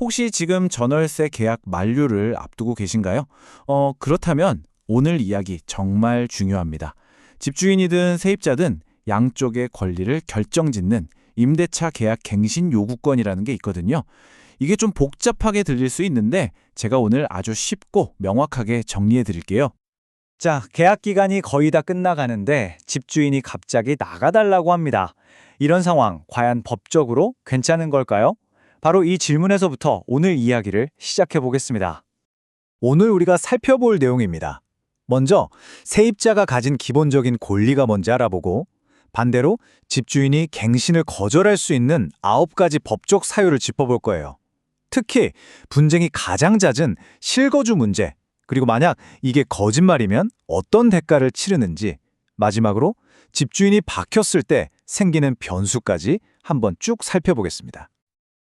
혹시 지금 전월세 계약 만료를 앞두고 계신가요? 어, 그렇다면 오늘 이야기 정말 중요합니다. 집주인이든 세입자든 양쪽의 권리를 결정짓는 임대차 계약 갱신 요구권이라는 게 있거든요. 이게 좀 복잡하게 들릴 수 있는데 제가 오늘 아주 쉽고 명확하게 정리해 드릴게요. 자, 계약 기간이 거의 다 끝나가는데 집주인이 갑자기 나가달라고 합니다. 이런 상황 과연 법적으로 괜찮은 걸까요? 바로 이 질문에서부터 오늘 이야기를 시작해 보겠습니다. 오늘 우리가 살펴볼 내용입니다. 먼저 세입자가 가진 기본적인 권리가 뭔지 알아보고 반대로 집주인이 갱신을 거절할 수 있는 아홉 가지 법적 사유를 짚어볼 거예요. 특히 분쟁이 가장 잦은 실거주 문제, 그리고 만약 이게 거짓말이면 어떤 대가를 치르는지, 마지막으로 집주인이 박혔을 때 생기는 변수까지 한번 쭉 살펴보겠습니다.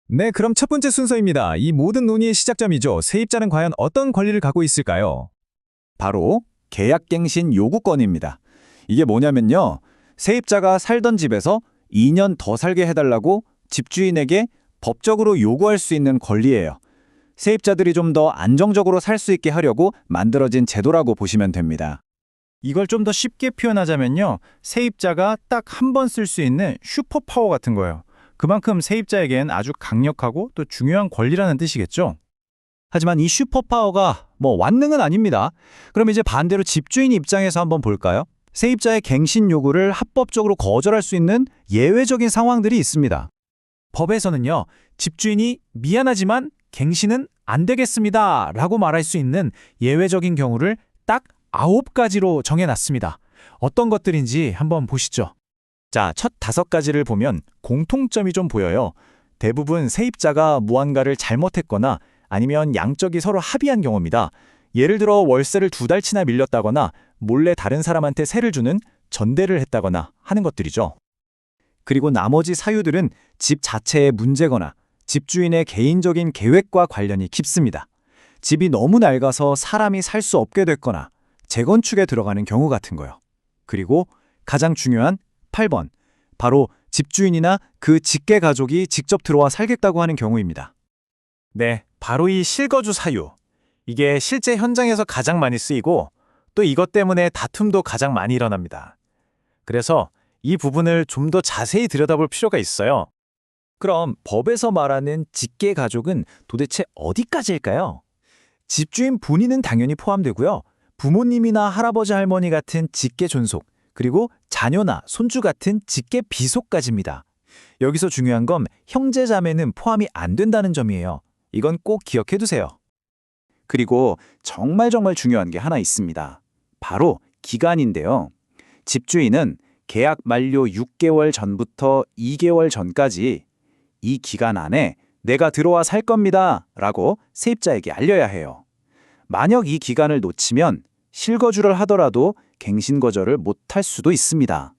네, 그럼 첫 번째 순서입니다. 이 모든 논의의 시작점이죠. 세입자는 과연 어떤 권리를 갖고 있을까요? 바로 계약갱신 요구권입니다. 이게 뭐냐면요. 세입자가 살던 집에서 2년 더 살게 해달라고 집주인에게 법적으로 요구할 수 있는 권리예요. 세입자들이 좀 더 안정적으로 살 수 있게 하려고 만들어진 제도라고 보시면 됩니다. 이걸 좀 더 쉽게 표현하자면요. 세입자가 딱 한 번 쓸 수 있는 슈퍼파워 같은 거예요. 그만큼 세입자에겐 아주 강력하고 또 중요한 권리라는 뜻이겠죠. 하지만 이 슈퍼파워가 뭐 완능은 아닙니다. 그럼 이제 반대로 집주인 입장에서 한번 볼까요? 세입자의 갱신 요구를 합법적으로 거절할 수 있는 예외적인 상황들이 있습니다. 법에서는요, 집주인이 미안하지만 갱신은 안 되겠습니다. 라고 말할 수 있는 예외적인 경우를 딱 아홉 가지로 정해놨습니다. 어떤 것들인지 한번 보시죠. 자, 첫 다섯 가지를 보면 공통점이 좀 보여요. 대부분 세입자가 무언가를 잘못했거나 아니면 양쪽이 서로 합의한 경우입니다. 예를 들어 월세를 두 달치나 밀렸다거나 몰래 다른 사람한테 세를 주는 전대를 했다거나 하는 것들이죠. 그리고 나머지 사유들은 집 자체의 문제거나 집주인의 개인적인 계획과 관련이 깊습니다. 집이 너무 낡아서 사람이 살 수 없게 됐거나 재건축에 들어가는 경우 같은 거요. 그리고 가장 중요한 8번, 바로 집주인이나 그 직계 가족이 직접 들어와 살겠다고 하는 경우입니다. 네, 바로 이 실거주 사유. 이게 실제 현장에서 가장 많이 쓰이고 또 이것 때문에 다툼도 가장 많이 일어납니다. 그래서 이 부분을 좀 더 자세히 들여다볼 필요가 있어요. 그럼 법에서 말하는 직계 가족은 도대체 어디까지일까요? 집주인 본인은 당연히 포함되고요. 부모님이나 할아버지 할머니 같은 직계 존속, 그리고 자녀나 손주 같은 직계 비속까지입니다. 여기서 중요한 건 형제 자매는 포함이 안 된다는 점이에요. 이건 꼭 기억해 두세요. 그리고 정말 정말 중요한 게 하나 있습니다. 바로 기간인데요. 집주인은 계약 만료 6개월 전부터 2개월 전까지 이 기간 안에 내가 들어와 살 겁니다. 라고 세입자에게 알려야 해요. 만약 이 기간을 놓치면 실거주를 하더라도 갱신 거절을 못할 수도 있습니다.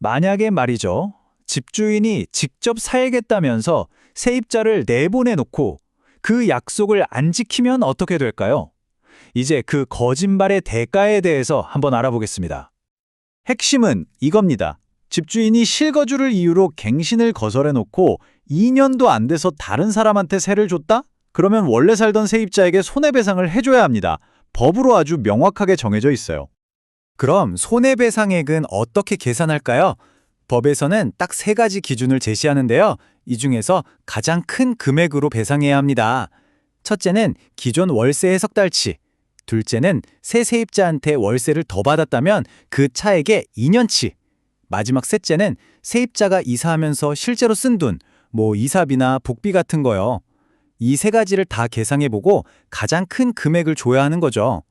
만약에 말이죠. 집주인이 직접 살겠다면서 세입자를 내보내 놓고 그 약속을 안 지키면 어떻게 될까요? 이제 그 거짓말의 대가에 대해서 한번 알아보겠습니다. 핵심은 이겁니다. 집주인이 실거주를 이유로 갱신을 거절해 놓고 2년도 안 돼서 다른 사람한테 세를 줬다? 그러면 원래 살던 세입자에게 손해배상을 해줘야 합니다. 법으로 아주 명확하게 정해져 있어요. 그럼 손해배상액은 어떻게 계산할까요? 법에서는 딱 세 가지 기준을 제시하는데요. 이 중에서 가장 큰 금액으로 배상해야 합니다. 첫째는 기존 월세 해석 달치, 둘째는 새 세입자한테 월세를 더 받았다면 그 차액의 2년치, 마지막 셋째는 세입자가 이사하면서 실제로 쓴 돈, 뭐 이사비나 복비 같은 거요. 이 세 가지를 다 계상해보고 가장 큰 금액을 줘야 하는 거죠.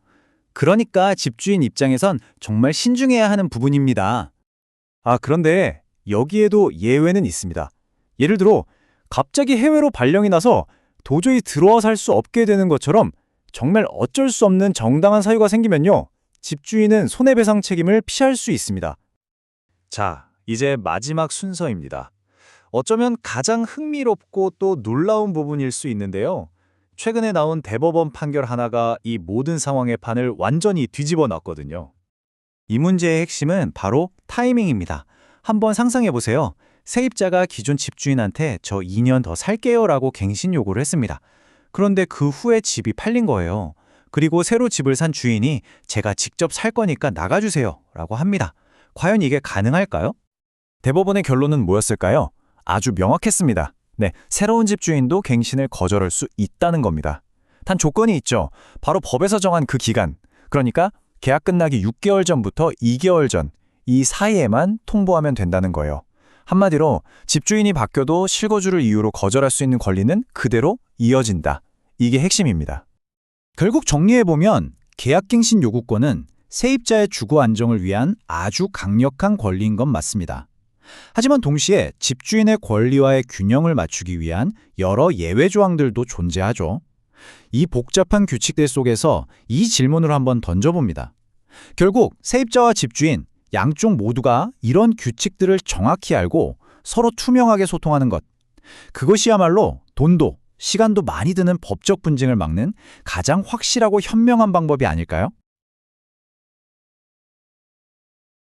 그러니까 집주인 입장에선 정말 신중해야 하는 부분입니다. 아, 그런데 여기에도 예외는 있습니다. 예를 들어 갑자기 해외로 발령이 나서 도저히 들어와 살 수 없게 되는 것처럼 정말 어쩔 수 없는 정당한 사유가 생기면요. 집주인은 손해배상 책임을 피할 수 있습니다. 자, 이제 마지막 순서입니다. 어쩌면 가장 흥미롭고 또 놀라운 부분일 수 있는데요. 최근에 나온 대법원 판결 하나가 이 모든 상황의 판을 완전히 뒤집어 놨거든요. 이 문제의 핵심은 바로 타이밍입니다. 한번 상상해 보세요. 세입자가 기존 집주인한테 저 2년 더 살게요 라고 갱신 요구를 했습니다. 그런데 그 후에 집이 팔린 거예요. 그리고 새로 집을 산 주인이 제가 직접 살 거니까 나가주세요 라고 합니다. 과연 이게 가능할까요? 대법원의 결론은 뭐였을까요? 아주 명확했습니다. 네, 새로운 집주인도 갱신을 거절할 수 있다는 겁니다. 단 조건이 있죠. 바로 법에서 정한 그 기간. 그러니까 계약 끝나기 6개월 전부터 2개월 전, 이 사이에만 통보하면 된다는 거예요. 한마디로 집주인이 바뀌어도 실거주를 이유로 거절할 수 있는 권리는 그대로 이어진다. 이게 핵심입니다. 결국 정리해보면 계약갱신 요구권은 세입자의 주거 안정을 위한 아주 강력한 권리인 건 맞습니다. 하지만 동시에 집주인의 권리와의 균형을 맞추기 위한 여러 예외 조항들도 존재하죠. 이 복잡한 규칙들 속에서 이 질문을 한번 던져봅니다. 결국 세입자와 집주인 양쪽 모두가 이런 규칙들을 정확히 알고 서로 투명하게 소통하는 것. 그것이야말로 돈도 시간도 많이 드는 법적 분쟁을 막는 가장 확실하고 현명한 방법이 아닐까요?